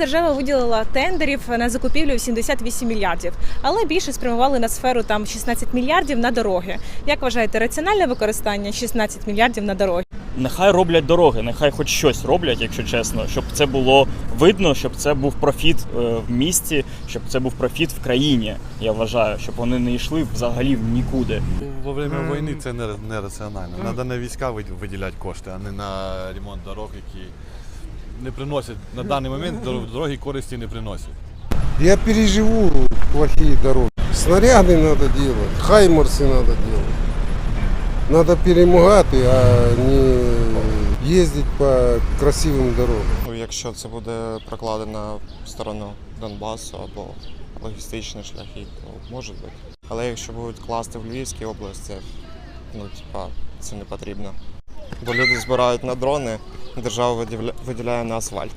Держава виділила тендерів на закупівлю 78 мільярдів, але більше спрямували на сферу там 16 мільярдів на дороги. Як вважаєте, раціональне використання 16 мільярдів на дороги? Нехай роблять дороги, нехай хоч щось роблять, якщо чесно, щоб це було видно, щоб це був профіт е, в місті, щоб це був профіт в країні. Я вважаю, щоб вони не йшли взагалі в нікуди. Во время війни це не- нераціонально. Треба на війська виділяти кошти, а не на ремонт дорог, які не приносять на даний момент дор- дороги користі не приносять. Я переживу плохие дороги. Снаряды надо делать, хаймерсы надо делать. Надо перемагати, а не їздити по красивим дорогам. Ну, якщо це буде прокладено в сторону Донбасу або логістичні шляхи, то може бути. Але якщо будуть класти в Львівській області, ну типа це не потрібно. Бо люди збирають на дрони, держава виділя- виділяє на асфальт.